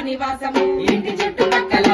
నివాసము ఇంటి చుట్టుపక్కల